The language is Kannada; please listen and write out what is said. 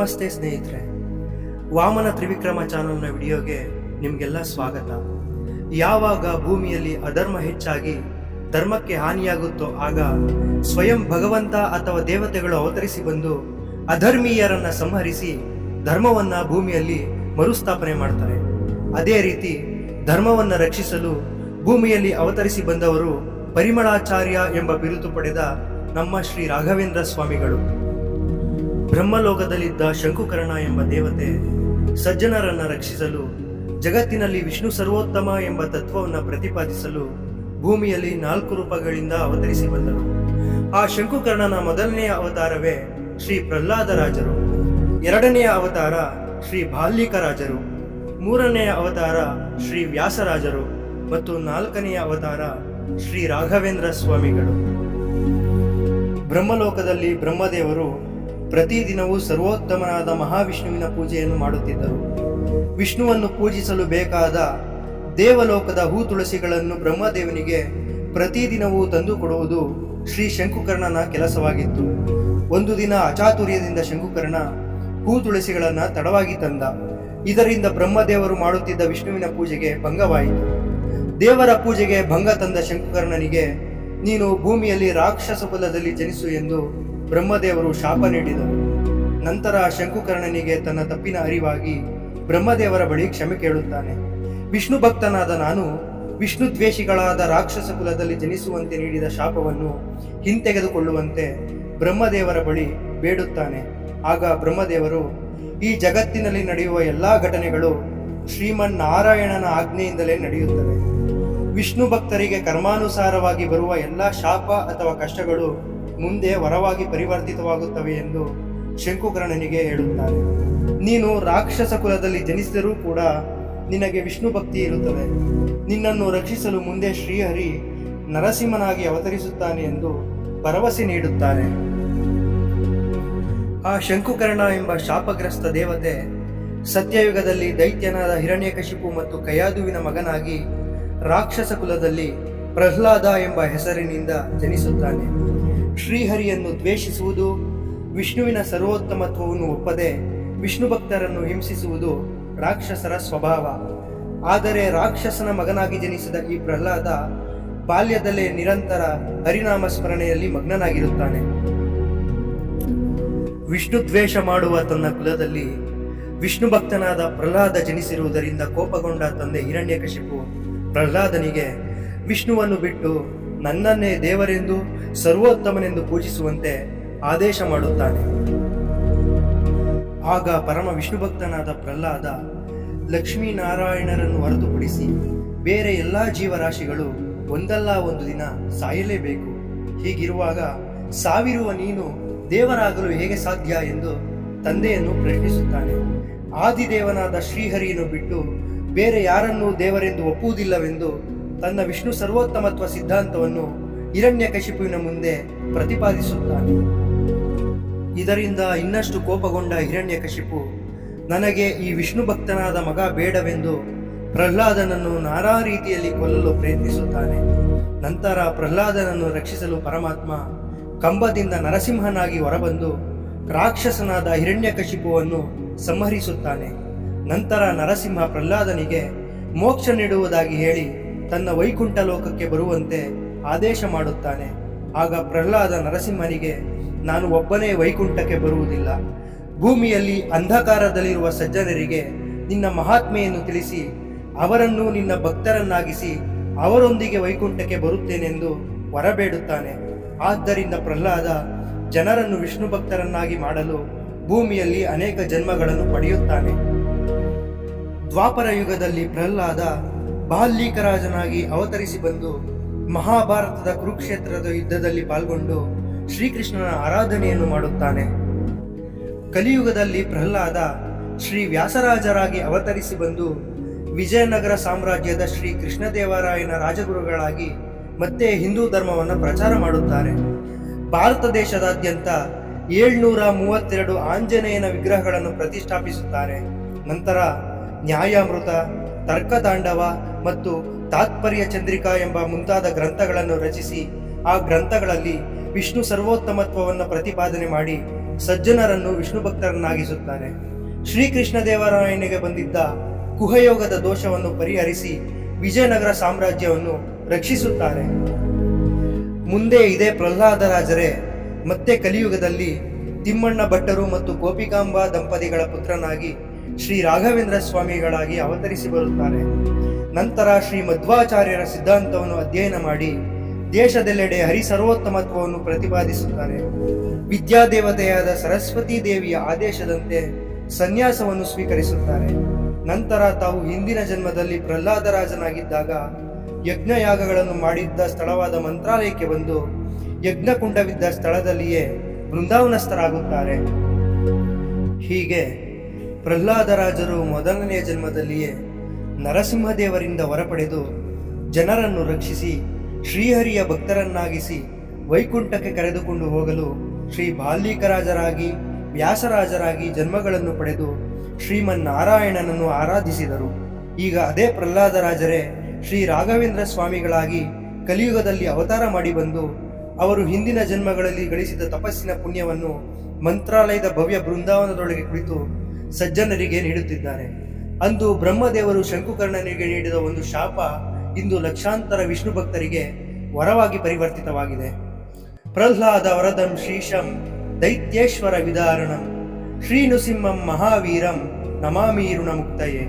ನಮಸ್ತೆ ಸ್ನೇಹಿತರೆ. ವಾಮನ ತ್ರಿವಿಕ್ರಮ ಚಾನಲ್ನ ವಿಡಿಯೋಗೆ ನಿಮಗೆಲ್ಲ ಸ್ವಾಗತ. ಯಾವಾಗ ಭೂಮಿಯಲ್ಲಿ ಅಧರ್ಮ ಹೆಚ್ಚಾಗಿ ಧರ್ಮಕ್ಕೆ ಹಾನಿಯಾಗುತ್ತೋ ಆಗ ಸ್ವಯಂ ಭಗವಂತ ಅಥವಾ ದೇವತೆಗಳು ಅವತರಿಸಿ ಬಂದು ಅಧರ್ಮೀಯರನ್ನ ಸಂಹರಿಸಿ ಧರ್ಮವನ್ನ ಭೂಮಿಯಲ್ಲಿ ಮರುಸ್ಥಾಪನೆ ಮಾಡ್ತಾರೆ. ಅದೇ ರೀತಿ ಧರ್ಮವನ್ನ ರಕ್ಷಿಸಲು ಭೂಮಿಯಲ್ಲಿ ಅವತರಿಸಿ ಬಂದವರು ಪರಿಮಳಾಚಾರ್ಯ ಎಂಬ ಬಿರುದು ಪಡೆದ ನಮ್ಮ ಶ್ರೀ ರಾಘವೇಂದ್ರ ಸ್ವಾಮಿಗಳು. ಬ್ರಹ್ಮಲೋಕದಲ್ಲಿದ್ದ ಶಂಕುಕರ್ಣ ಎಂಬ ದೇವತೆ ಸಜ್ಜನರನ್ನ ರಕ್ಷಿಸಲು, ಜಗತ್ತಿನಲ್ಲಿ ವಿಷ್ಣು ಸರ್ವೋತ್ತಮ ಎಂಬ ತತ್ವವನ್ನು ಪ್ರತಿಪಾದಿಸಲು ಭೂಮಿಯಲ್ಲಿ ನಾಲ್ಕು ರೂಪಗಳಿಂದ ಅವತರಿಸಿ ಬಂದರು ಆ ಶಂಕುಕರ್ಣನ ಮೊದಲನೆಯ ಅವತಾರವೇ ಶ್ರೀ ಪ್ರಹ್ಲಾದರಾಜರು ಎರಡನೆಯ ಅವತಾರ ಶ್ರೀ ಬಾಲ್ಯಿಕ ರಾಜರು, ಮೂರನೆಯ ಅವತಾರ ಶ್ರೀ ವ್ಯಾಸರಾಜರು ಮತ್ತು ನಾಲ್ಕನೆಯ ಅವತಾರ ಶ್ರೀ ರಾಘವೇಂದ್ರ ಸ್ವಾಮಿಗಳು. ಬ್ರಹ್ಮಲೋಕದಲ್ಲಿ ಬ್ರಹ್ಮದೇವರು ಪ್ರತಿದಿನವೂ ಸರ್ವೋತ್ತಮನಾದ ಮಹಾವಿಷ್ಣುವಿನ ಪೂಜೆಯನ್ನು ಮಾಡುತ್ತಿದ್ದರು. ವಿಷ್ಣುವನ್ನು ಪೂಜಿಸಲು ಬೇಕಾದ ದೇವಲೋಕದ ಹೂ ತುಳಸಿಗಳನ್ನು ಬ್ರಹ್ಮದೇವನಿಗೆ ಪ್ರತಿದಿನವೂ ತಂದು ಕೊಡುವುದು ಶ್ರೀ ಶಂಕುಕರ್ಣನ ಕೆಲಸವಾಗಿತ್ತು. ಒಂದು ದಿನ ಅಚಾತುರ್ಯದಿಂದ ಶಂಕುಕರ್ಣ ಹೂ ತುಳಸಿಗಳನ್ನು ತಡವಾಗಿ ತಂದ. ಇದರಿಂದ ಬ್ರಹ್ಮದೇವರು ಮಾಡುತ್ತಿದ್ದ ವಿಷ್ಣುವಿನ ಪೂಜೆಗೆ ಭಂಗವಾಯಿತು. ದೇವರ ಪೂಜೆಗೆ ಭಂಗ ತಂದ ಶಂಕುಕರ್ಣನಿಗೆ, ನೀನು ಭೂಮಿಯಲ್ಲಿ ರಾಕ್ಷಸ ಕುಲದಲ್ಲಿ ಜನಿಸು ಎಂದು ಬ್ರಹ್ಮದೇವರು ಶಾಪ ನೀಡಿದರು. ನಂತರ ಶಂಕುಕರ್ಣನಿಗೆ ತನ್ನ ತಪ್ಪಿನ ಅರಿವಾಗಿ ಬ್ರಹ್ಮದೇವರ ಬಳಿ ಕ್ಷಮೆ ಕೇಳುತ್ತಾನೆ. ವಿಷ್ಣು ಭಕ್ತನಾದ ನಾನು ವಿಷ್ಣು ದ್ವೇಷಿಗಳಾದ ರಾಕ್ಷಸ ಕುಲದಲ್ಲಿ ಜನಿಸುವಂತೆ ನೀಡಿದ ಶಾಪವನ್ನು ಹಿಂತೆಗೆದುಕೊಳ್ಳುವಂತೆ ಬ್ರಹ್ಮದೇವರ ಬಳಿ ಬೇಡುತ್ತಾನೆ. ಆಗ ಬ್ರಹ್ಮದೇವರು, ಈ ಜಗತ್ತಿನಲ್ಲಿ ನಡೆಯುವ ಎಲ್ಲಾ ಘಟನೆಗಳು ಶ್ರೀಮನ್ ನಾರಾಯಣನ ಆಜ್ಞೆಯಿಂದಲೇ ನಡೆಯುತ್ತವೆ. ವಿಷ್ಣು ಭಕ್ತರಿಗೆ ಕರ್ಮಾನುಸಾರವಾಗಿ ಬರುವ ಎಲ್ಲ ಶಾಪ ಅಥವಾ ಕಷ್ಟಗಳು ಮುಂದೆ ವರವಾಗಿ ಪರಿವರ್ತಿತವಾಗುತ್ತವೆ ಎಂದು ಶಂಕುಕರ್ಣನಿಗೆ ಹೇಳುತ್ತಾರೆ ನೀನು ರಾಕ್ಷಸ ಕುಲದಲ್ಲಿ ಜನಿಸಿದರೂ ಕೂಡ ನಿನಗೆ ವಿಷ್ಣು ಭಕ್ತಿ ಇರುತ್ತದೆ. ನಿನ್ನನ್ನು ರಕ್ಷಿಸಲು ಮುಂದೆ ಶ್ರೀಹರಿ ನರಸಿಂಹನಾಗಿ ಅವತರಿಸುತ್ತಾನೆ ಎಂದು ಭರವಸೆ ನೀಡುತ್ತಾರೆ ಆ ಶಂಕುಕರ್ಣ ಎಂಬ ಶಾಪಗ್ರಸ್ತ ದೇವತೆ ಸತ್ಯಯುಗದಲ್ಲಿ ದೈತ್ಯನಾದ ಹಿರಣ್ಯಕಶಿಪು ಮತ್ತು ಕಯಾದುವಿನ ಮಗನಾಗಿ ರಾಕ್ಷಸ ಕುಲದಲ್ಲಿ ಪ್ರಹ್ಲಾದ ಎಂಬ ಹೆಸರಿನಿಂದ ಜನಿಸುತ್ತಾನೆ. ಶ್ರೀಹರಿಯನ್ನು ದ್ವೇಷಿಸುವುದು, ವಿಷ್ಣುವಿನ ಸರ್ವೋತ್ತಮತ್ವವನ್ನು ಒಪ್ಪದೆ ವಿಷ್ಣು ಭಕ್ತರನ್ನು ಹಿಂಸಿಸುವುದು ರಾಕ್ಷಸರ ಸ್ವಭಾವ. ಆದರೆ ರಾಕ್ಷಸನ ಮಗನಾಗಿ ಜನಿಸಿದ ಈ ಪ್ರಹ್ಲಾದ ಬಾಲ್ಯದಲ್ಲೇ ನಿರಂತರ ಹರಿನಾಮ ಸ್ಮರಣೆಯಲ್ಲಿ ಮಗ್ನನಾಗಿರುತ್ತಾನೆ. ವಿಷ್ಣು ದ್ವೇಷ ಮಾಡುವ ತನ್ನ ಕುಲದಲ್ಲಿ ವಿಷ್ಣು ಭಕ್ತನಾದ ಪ್ರಹ್ಲಾದ ಜನಿಸಿರುವುದರಿಂದ ಕೋಪಗೊಂಡ ತಂದೆ ಹಿರಣ್ಯಕಶಿಪು ಪ್ರಹ್ಲಾದನಿಗೆ ವಿಷ್ಣುವನ್ನು ಬಿಟ್ಟು ನನ್ನನ್ನೇ ದೇವರೆಂದು, ಸರ್ವೋತ್ತಮನೆಂದು ಪೂಜಿಸುವಂತೆ ಆದೇಶ ಮಾಡುತ್ತಾನೆ. ಆಗ ಪರಮ ವಿಷ್ಣು ಭಕ್ತನಾದ ಪ್ರಹ್ಲಾದ ಲಕ್ಷ್ಮೀನಾರಾಯಣರನ್ನು ಹೊರತುಪಡಿಸಿ ಬೇರೆ ಎಲ್ಲ ಜೀವರಾಶಿಗಳು ಒಂದಲ್ಲ ಒಂದು ದಿನ ಸಾಯಲೇಬೇಕು. ಹೀಗಿರುವಾಗ ಸಾವಿರುವ ನೀನು ದೇವರಾಗಲು ಹೇಗೆ ಸಾಧ್ಯ ಎಂದು ತಂದೆಯನ್ನು ಪ್ರಶ್ನಿಸುತ್ತಾನೆ. ಆದಿದೇವನಾದ ಶ್ರೀಹರಿಯನ್ನು ಬಿಟ್ಟು ಬೇರೆ ಯಾರನ್ನೂ ದೇವರೆಂದು ಒಪ್ಪುವುದಿಲ್ಲವೆಂದು ತನ್ನ ವಿಷ್ಣು ಸರ್ವೋತ್ತಮತ್ವ ಸಿದ್ಧಾಂತವನ್ನು ಹಿರಣ್ಯಕಶಿಪುವಿನ ಮುಂದೆ ಪ್ರತಿಪಾದಿಸುತ್ತಾನೆ. ಇದರಿಂದ ಇನ್ನಷ್ಟು ಕೋಪಗೊಂಡ ಹಿರಣ್ಯಕಶಿಪು ನನಗೆ ಈ ವಿಷ್ಣು ಭಕ್ತನಾದ ಮಗ ಬೇಡವೆಂದು ಪ್ರಹ್ಲಾದನನ್ನು ನಾನಾ ರೀತಿಯಲ್ಲಿ ಕೊಲ್ಲಲು ಪ್ರಯತ್ನಿಸುತ್ತಾನೆ. ನಂತರ ಪ್ರಹ್ಲಾದನನ್ನು ರಕ್ಷಿಸಲು ಪರಮಾತ್ಮ ಕಂಬದಿಂದ ನರಸಿಂಹನಾಗಿ ಹೊರಬಂದು ರಾಕ್ಷಸನಾದ ಹಿರಣ್ಯಕಶಿಪುವನ್ನು ಸಂಹರಿಸುತ್ತಾನೆ. ನಂತರ ನರಸಿಂಹ ಪ್ರಹ್ಲಾದನಿಗೆ ಮೋಕ್ಷ ನೀಡುವುದಾಗಿ ಹೇಳಿ ತನ್ನ ವೈಕುಂಠ ಲೋಕಕ್ಕೆ ಬರುವಂತೆ ಆದೇಶ ಮಾಡುತ್ತಾನೆ. ಆಗ ಪ್ರಹ್ಲಾದ ನರಸಿಂಹನಿಗೆ, ನಾನು ಒಬ್ಬನೇ ವೈಕುಂಠಕ್ಕೆ ಬರುವುದಿಲ್ಲ. ಭೂಮಿಯಲ್ಲಿ ಅಂಧಕಾರದಲ್ಲಿರುವ ಸಜ್ಜನರಿಗೆ ನಿನ್ನ ಮಹಾತ್ಮೆಯನ್ನು ತಿಳಿಸಿ, ಅವರನ್ನು ನಿನ್ನ ಭಕ್ತರನ್ನಾಗಿಸಿ, ಅವರೊಂದಿಗೆ ವೈಕುಂಠಕ್ಕೆ ಬರುತ್ತೇನೆಂದು ಹೊರಬೇಡುತ್ತಾನೆ. ಆದ್ದರಿಂದ ಪ್ರಹ್ಲಾದ, ಜನರನ್ನು ವಿಷ್ಣು ಭಕ್ತರನ್ನಾಗಿ ಮಾಡಲು ಭೂಮಿಯಲ್ಲಿ ಅನೇಕ ಜನ್ಮಗಳನ್ನು ಪಡೆಯುತ್ತಾನೆ. ದ್ವಾಪರ ಯುಗದಲ್ಲಿ ಪ್ರಹ್ಲಾದ ಬಾಲ್ಯೀಕರಾಜನಾಗಿ ಅವತರಿಸಿ ಬಂದು ಮಹಾಭಾರತದ ಕುರುಕ್ಷೇತ್ರದ ಯುದ್ಧದಲ್ಲಿ ಪಾಲ್ಗೊಂಡು ಶ್ರೀಕೃಷ್ಣನ ಆರಾಧನೆಯನ್ನು ಮಾಡುತ್ತಾನೆ. ಕಲಿಯುಗದಲ್ಲಿ ಪ್ರಹ್ಲಾದ ಶ್ರೀ ವ್ಯಾಸರಾಜರಾಗಿ ಅವತರಿಸಿ ಬಂದು ವಿಜಯನಗರ ಸಾಮ್ರಾಜ್ಯದ ಶ್ರೀ ಕೃಷ್ಣದೇವರಾಯನ ರಾಜಗುರುಗಳಾಗಿ ಮತ್ತೆ ಹಿಂದೂ ಧರ್ಮವನ್ನು ಪ್ರಚಾರ ಮಾಡುತ್ತಾರೆ ಭಾರತ ದೇಶದಾದ್ಯಂತ ಏಳ್ನೂರ ಮೂವತ್ತೆರಡು ಆಂಜನೇಯನ ವಿಗ್ರಹಗಳನ್ನು ಪ್ರತಿಷ್ಠಾಪಿಸುತ್ತಾರೆ ನಂತರ ನ್ಯಾಯಾಮೃತ, ತರ್ಕತಾಂಡವ ಮತ್ತು ತಾತ್ಪರ್ಯ ಚಂದ್ರಿಕಾ ಎಂಬ ಮುಂತಾದ ಗ್ರಂಥಗಳನ್ನು ರಚಿಸಿ, ಆ ಗ್ರಂಥಗಳಲ್ಲಿ ವಿಷ್ಣು ಸರ್ವೋತ್ತಮತ್ವವನ್ನು ಪ್ರತಿಪಾದನೆ ಮಾಡಿ ಸಜ್ಜನರನ್ನು ವಿಷ್ಣು ಭಕ್ತರನ್ನಾಗಿಸುತ್ತಾರೆ ಶ್ರೀಕೃಷ್ಣ ದೇವರಾಯನಿಗೆ ಬಂದಿದ್ದ ಕುಹಯೋಗದ ದೋಷವನ್ನು ಪರಿಹರಿಸಿ ವಿಜಯನಗರ ಸಾಮ್ರಾಜ್ಯವನ್ನು ರಕ್ಷಿಸುತ್ತಾರೆ. ಮುಂದೆ ಇದೇ ಪ್ರಹ್ಲಾದರಾಜರೇ ಮತ್ತೆ ಕಲಿಯುಗದಲ್ಲಿ ತಿಮ್ಮಣ್ಣ ಭಟ್ಟರು ಮತ್ತು ಗೋಪಿಕಾಂಬಾ ದಂಪತಿಗಳ ಪುತ್ರನಾಗಿ ಶ್ರೀ ರಾಘವೇಂದ್ರ ಸ್ವಾಮಿಗಳಾಗಿ ಅವತರಿಸಿ ಬರುತ್ತಾರೆ ನಂತರ ಶ್ರೀ ಮಧ್ವಾಚಾರ್ಯರ ಸಿದ್ಧಾಂತವನ್ನು ಅಧ್ಯಯನ ಮಾಡಿ ದೇಶದೆಲ್ಲೆಡೆ ಹರಿಸರ್ವೋತ್ತಮತ್ವವನ್ನು ಪ್ರತಿಪಾದಿಸುತ್ತಾರೆ ವಿದ್ಯಾದೇವತೆಯಾದ ಸರಸ್ವತಿ ದೇವಿಯ ಆದೇಶದಂತೆ ಸನ್ಯಾಸವನ್ನು ಸ್ವೀಕರಿಸುತ್ತಾರೆ ನಂತರ ತಾವು ಹಿಂದಿನ ಜನ್ಮದಲ್ಲಿ ಪ್ರಹ್ಲಾದರಾಜನಾಗಿದ್ದಾಗ ಯಜ್ಞಯಾಗಗಳನ್ನು ಮಾಡಿದ್ದ ಸ್ಥಳವಾದ ಮಂತ್ರಾಲಯಕ್ಕೆ ಬಂದು ಯಜ್ಞಕುಂಡವಿದ್ದ ಸ್ಥಳದಲ್ಲಿಯೇ ಬೃಂದಾವನಸ್ಥರಾಗುತ್ತಾರೆ. ಹೀಗೆ ಪ್ರಹ್ಲಾದರಾಜರು ಮೊದಲನೆಯ ಜನ್ಮದಲ್ಲಿಯೇ ನರಸಿಂಹದೇವರಿಂದ ಹೊರಪಡೆದು ಜನರನ್ನು ರಕ್ಷಿಸಿ ಶ್ರೀಹರಿಯ ಭಕ್ತರನ್ನಾಗಿಸಿ ವೈಕುಂಠಕ್ಕೆ ಕರೆದುಕೊಂಡು ಹೋಗಲು ಶ್ರೀ ಬಾಲ್ಮೀಕರಾಜರಾಗಿ ವ್ಯಾಸರಾಜರಾಗಿ ಜನ್ಮಗಳನ್ನು ಪಡೆದು ಶ್ರೀಮನ್ನಾರಾಯಣನನ್ನು ಆರಾಧಿಸಿದರು. ಈಗ ಅದೇ ಪ್ರಹ್ಲಾದರಾಜರೇ ಶ್ರೀ ರಾಘವೇಂದ್ರ ಸ್ವಾಮಿಗಳಾಗಿ ಕಲಿಯುಗದಲ್ಲಿ ಅವತಾರ ಮಾಡಿ ಬಂದು ಅವರು ಹಿಂದಿನ ಜನ್ಮಗಳಲ್ಲಿ ಗಳಿಸಿದ ತಪಸ್ಸಿನ ಪುಣ್ಯವನ್ನು ಮಂತ್ರಾಲಯದ ಭವ್ಯ ಬೃಂದಾವನದೊಳಗೆ ಕುಳಿತು ಸಜ್ಜನರಿಗೆ ನೀಡುತ್ತಿದ್ದಾರೆ. ಅಂದು ಬ್ರಹ್ಮದೇವರು ಶಂಕುಕರ್ಣನಿಗೆ ನೀಡಿದ ಒಂದು ಶಾಪ ಇಂದು ಲಕ್ಷಾಂತರ ವಿಷ್ಣು ಭಕ್ತರಿಗೆ ವರವಾಗಿ ಪರಿವರ್ತಿತವಾಗಿದೆ. ಪ್ರಹ್ಲಾದ ವರದಂ ಶ್ರೀಶಂ ದೈತ್ಯೇಶ್ವರ ವಿದಾರಣಂ. ಶ್ರೀ ನೃಸಿಂಹಂ ಮಹಾವೀರಂ ನಮಾಮಿ ಋಣ ಮುಕ್ತಯೇ